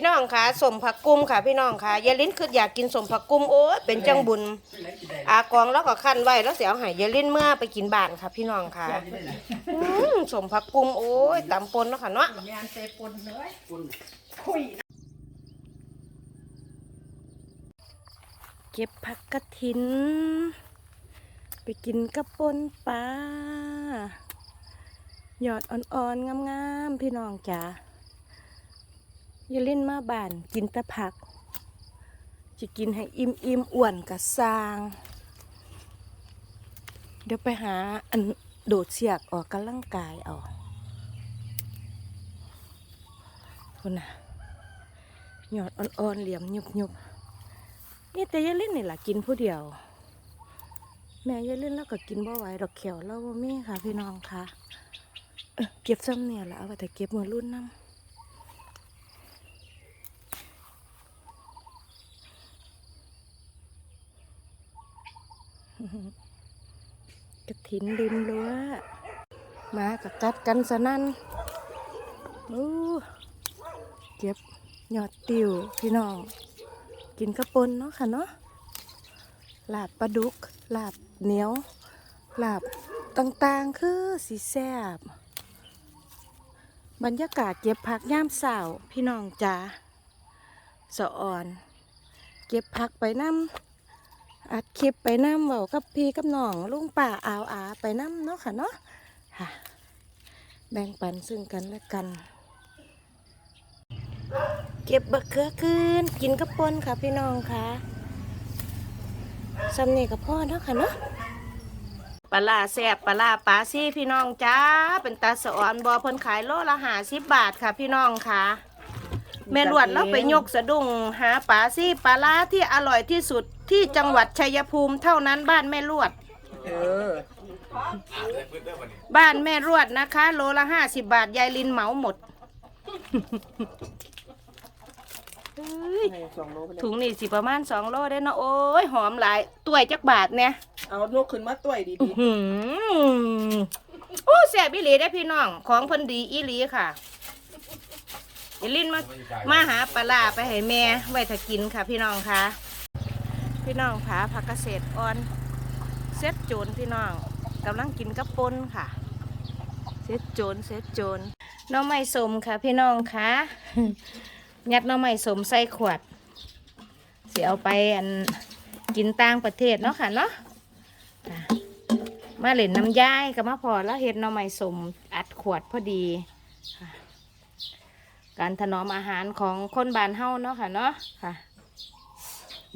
พี่น้องค่ะสมผักกุ้มค่ะพี่น้องค่ะยายลิ้นคืออยากกินสมผักกุ้มโอ้ยเป็นจังบุญอากองแล้วก็ขั้นไว้แล้วเสียเอาให้ยายลิ้นเมื่อไปกินบ้านค่ะ พี่น้องค่ะอืมสมผักกุ้มโอ้ยตำปนแล้วค่ะเนาะงานเตะปนเลยคุยเก็บผักกระถิน ไปกินกระปนปลาหยอดอ่อนๆงามๆพี่น้องจ๋า อย่าเล่นมาบ้านกินแต่ผักจะกินให้อิ่มอิ่มอ้วนกะสร้าง เดี๋ยวไปหาอันโดดเสียกออกกำลังกายเอาคุณน่ะหยอดอ่อนๆเหลี่ยมยุบๆนี่แต่ยายเล่นนี่แหละกินผู้เดียว แม่ยายเล่นแล้วก็กินบ่ไหวดอกเขียวแล้วบ่มีค่ะพี่น้องค่ะเเก็บซ้ำเนี่ยและเอาไว้แต่เก็บมือรุ่นน้ำ กระถินริมรั้วมากับกัดกันสนั่นอู้เก็บยอดติวพี่น้อง กินกระปนเนาะค่ะเนาะลาบปลาดุกลาบเหนียวลาบต่างๆคือสีแซบบรรยากาศเก็บผักย่ามสาวพี่น้องจ๋าสะอ่อน เก็บผักไปน้ำ อัดคลิปไปน้ำเบากับพี่กับน้องลุงป่าอาวอาไปน้ำเนาะค่ะเนาะค่ะแบ่งปันซึ่งกันและกัน เก็บบักเขือคืนกินกระปนค่ะพี่น้องค่ะสำเนีกับพ่อเนาะค่ะเนาะปลาแซ่บปลาปลาซี่พี่น้องจ้าเป็นตาสอนบอเพิ่นขายโลละหาสิบบาทค่ะพี่น้องค่ะแม่ลวดเราไปยกสะดุ้งหาปลาซี่ปลาร้าที่อร่อยที่สุด ที่จังหวัดชัยภูมิเท่านั้นบ้านแม่ลวด เออ บ้านแม่รวดนะคะ โลละห้าสิบบาท ยายลินเหมาหมดเฮ้ยให้สองโลไปเลยถุงนี่สิประมาณสองโลได้เนาะโอ้ยหอมหลายตัวยจักบาทเนี่ยเอาลูกขึ้นมาต่วยดีหืมโอ้แซ่บอีหลีได้อพี่น้อง ของเพิ่นดีอีหลีค่ะอย่าลิ้นมามาหาปลาร้าไปให้แม่ไว้ถ้ากินค่ะพี่น้องค่ะ พี่น้องผาผักเกษตรอ่อนเซ็ตโจนพี่น้องกำลังกินกับปนค่ะเซ็ตโจนเซ็ตโจนน้องไม้สมค่ะ พี่น้องคะยัดน้องไม้สมใส่ขวดเสียเอาไปอันกินต่างประเทศเนาะค่ะเนาะค่ะมาเล่นน้ำย่ายก็มาพอแล้วเห็ดน่อไม้สมอัดขวดพอดีการถนอมอาหารของคนบ้านเฮาเนาะค่ะเนาะค่ะ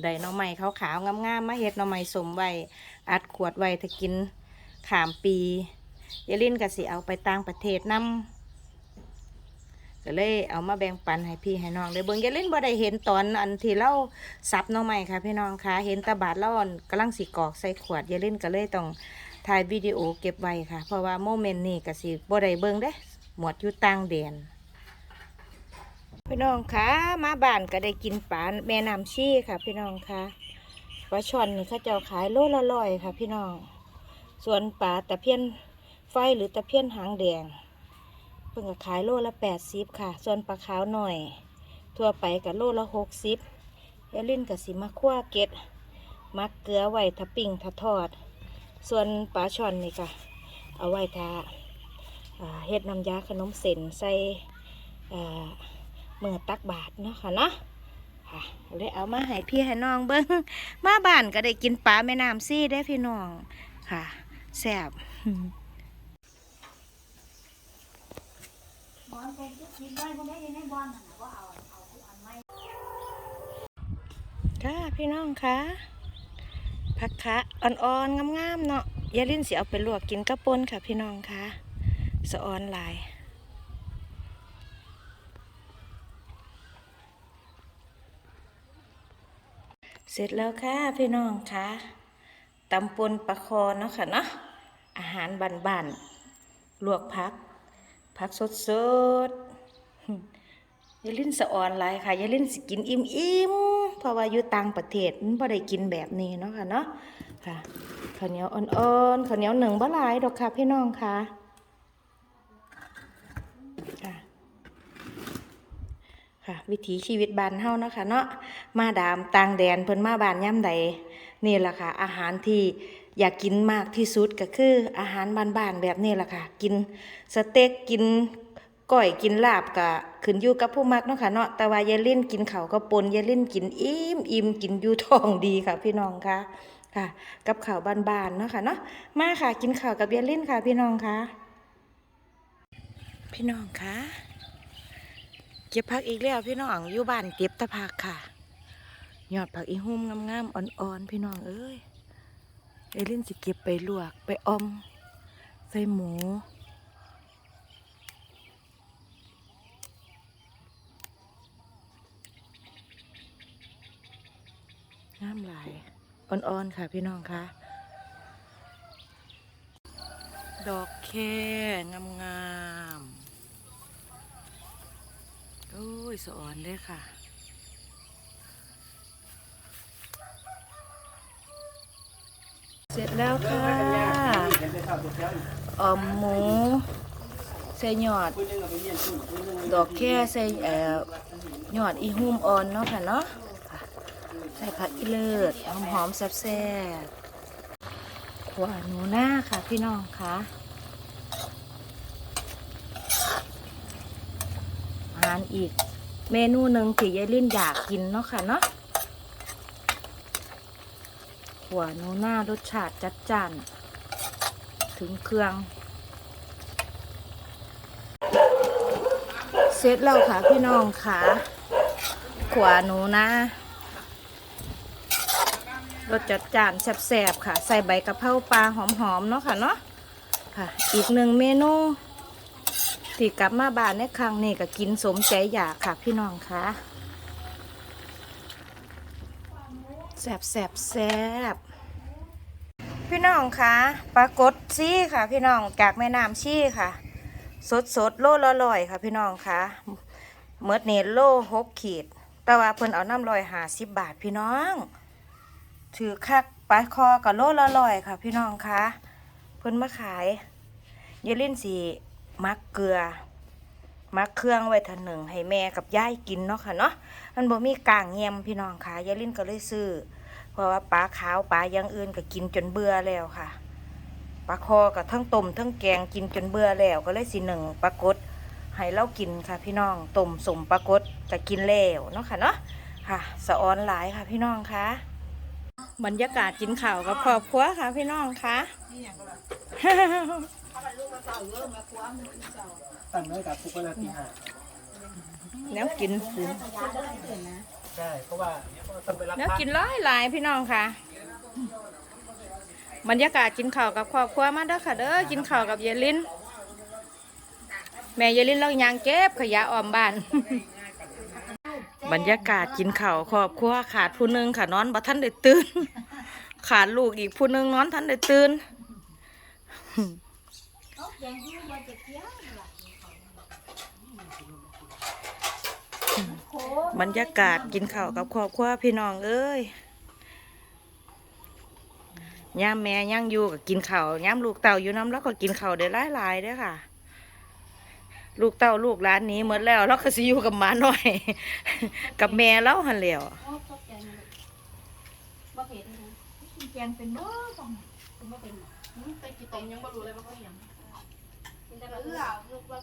ได้หน่อไม้ขาวๆงามๆมาเห็ดหน่อไม้สมไว้อัดขวดไว้ถ้ากินขามปียายลินก็สิเอาไปต่างประเทศนำก็เลยเอามาแบ่งปันให้พี่ให้น้องเลยเบิ่งยายลินบ่ได้เห็นตอนอันที่เราสับหน่อไม้ค่ะพี่น้องค่ะเห็นตาบาดแล้วอันกำลังสิกอกใส่ขวดยายลินก็เลยต้องถ่ายวิดีโอเก็บไว้ค่ะ เพราะว่าโมเมนต์นี้ก็สิบ่ได้เบิ่งเด้หมวดอยู่ต่างแดน พี่น้องคะมาบ้านก็ได้กินปลาแม่น้ำชี่ค่ะ พี่น้องคะปลาช่อนนี่เขาเจ้าขายโลละร้อยค่ะ พี่น้อง ส่วนปลาตะเพียนไฟหรือตะเพียนหางแดงเพิ่งก็ขายโลละแปดสิบค่ะ ส่วนปลาขาวหน่อย ทั่วไปกับโลละหกสิบยาลิ้นกับสิมาคั่วเก็ดมักเกลือไว้ถ้าปิ้งถ้าทอด ส่วนปลาช่อนนี่ก็เอาไว้ทาเฮ็ดน้ำยาขนมเส้นใส่อ่า มื่อตักบาทเนาะค่ะเนาะค่ะเลยเอามาให้พี่ให้น้องเบิ้งมาบ้านก็ได้กินปลาแม่น้ำซี่ได้พี่น้องค่ะแซ่บค่ะพี่น้องคะผักคะอ่อนๆงามๆเนาะยายลิ้นสิเอาไปลวกกินกระปนค่ะพี่น้องคะสะออนหลาย เสร็จแล้วค่ะพี่น้องค่ะตำปนปลาคอเนาะค่ะเนาะอาหารบ้านๆลวกผักผักสดๆยายลิ้นสะออนหลายค่ะยายลิ้นสิกินอิ่มๆเพราะว่าอยู่ต่างประเทศมันบ่ได้กินแบบนี้เนาะค่ะเนาะค่ะข้าวเหนียวอ่อนๆข้าวเหนียวหนึ่งบ่หลายดอกค่ะพี่น้องค่ะ ค่ะ วิถีชีวิตบ้านเฮาเนาะค่ะเนาะมาดามต่างแดนเพิ่นมาบ้านย่ำใดนี่แหละค่ะ อาหารที่อยากกินมากที่สุดก็คืออาหารบ้านๆแบบนี้แหละค่ะ กินสเต็กกินก้อยกินลาบก็ขึ้นอยู่กับผู้มักเนาะค่ะเนาะแต่ว่ายายลิ่นกินเขาก็ปนยายลิ่นกินอิ่มอิ่มกินอยู่ท้องดีค่ะ พี่น้องค่ะค่ะ กับข้าวบ้านๆเนาะค่ะเนาะมาค่ะกินข้าวกับยายลิ่นค่ะ พี่น้องค่ะ พี่น้องคะ เก็บผักอีกแล้วพี่น้องอยู่บ้านเก็บตะผักค่ะ ยอดผักอีหุ่มงามๆอ่อนๆพี่น้องเอ้ยเอลินสิเก็บไปลวกไปอม ใส่หมูงามหลายอ่อนๆค่ะพี่น้องคะดอกแค่งามๆ โอ้ยสอ่อนเลยค่ะเสร็จแล้วค่ะออมหมูใส่ยอด ดอกแค่ใส่เอ่อยอดอีหุ่มอ่อนเนาะค่ะเนาะใส่ผักอีเลิศหอมหอมๆแซ่บๆขวาหนูหน้าค่ะพี่น้องค่ะาหารอีก เมนูหนึ่งที่ยายลิ่นอยากกินเนาะค่ะเนาะหัวนูหน้ารสชาติจัดจ้าน ถึงเครื่อง เสร็จแล้วค่ะพี่น้องค่ะขวานูนะรสจัดจ้านแซ่บๆค่ะ ใส่ใบกะเพราปลาหอมๆเนาะค่ะเนาะค่ะ อีกหนึ่งเมนู ที่กลับมาบ้านในครั้งนี้ก็กินสมใจอยากค่ะพี่น้องคะแซบแซบแซบพี่น้องคะปลากดซี่ค่ะ พี่น้องจากแม่น้ำชี่ค่ะ สดสดโลละลอยค่ะ พี่น้องคะเมื่อเนโลหกขีด แต่ว่าเพิ่นเอาน้ำลอยหาสิบบาทพี่น้อง ถือคักปลาคอกับโลละลอยค่ะ พี่น้องคะเพิ่นมาขายเยลินสี มักเกลือ มักเครื่องไว้ทันหนึ่งให้แม่กับยายกินเนาะค่ะเนาะมันบ่มีกลางเงียมพี่น้องค่ะยายลินก็เลยซื้อเพราะว่าปลาขาวปลาอย่างอื่นก็กินจนเบื่อแล้วค่ะปลาคอกับทั้งต้มทั้งแกงกินจนเบื่อแล้วก็เลยสิหนึ่งปลากดให้เรากินค่ะพี่น้องต้มสมปลากดก็กินแล้วเนาะค่ะเนาะค่ะ สะออนหลายค่ะพี่น้องค่ะบรรยากาศกินข้าวกับครอบครัวค่ะพี่น้องค่ะ ตั้งไว้กับทุกเวลาตีห้าแล้วกินใช่เพราะว่าต้องไปรับแล้วพระกินหลายหลายพี่น้องค่ะบรรยากาศกินข้าวกับครอบครัวมาเด้อค่ะเด้อกินข้าวกับยายลินแม่ยายลินเรายางเก็บขยะออมบ้าน บรรยากาศกินข้าวครอบครัวขาดผู้หนึงค่ะนอนบ่ทันได้ตื่น ขาดลูกอีกผู้หนึงนอนทันได้ตื่น บรรยากาศกินข้าวกับครอบครัวพี่น้องเอ้ยย่ามแม่ย่างอยู่กับกินข้าวย่ามลูกเต่าอยู่น้ำแล้วก็กินข้าวได้หลายหลายๆด้อค่ะ ลูกเต่าลูกร้านนี้หมดแล้วเราก็สิอยู่กับหมาหน่อย กับแม่เล่าหันแล้วบ่เผ็ดนะแกงเป็นเบ่ต้องเป็นบ่เป็นไปกินต้มยังบ่รู้เลยว่าเขาหยัง Làm 我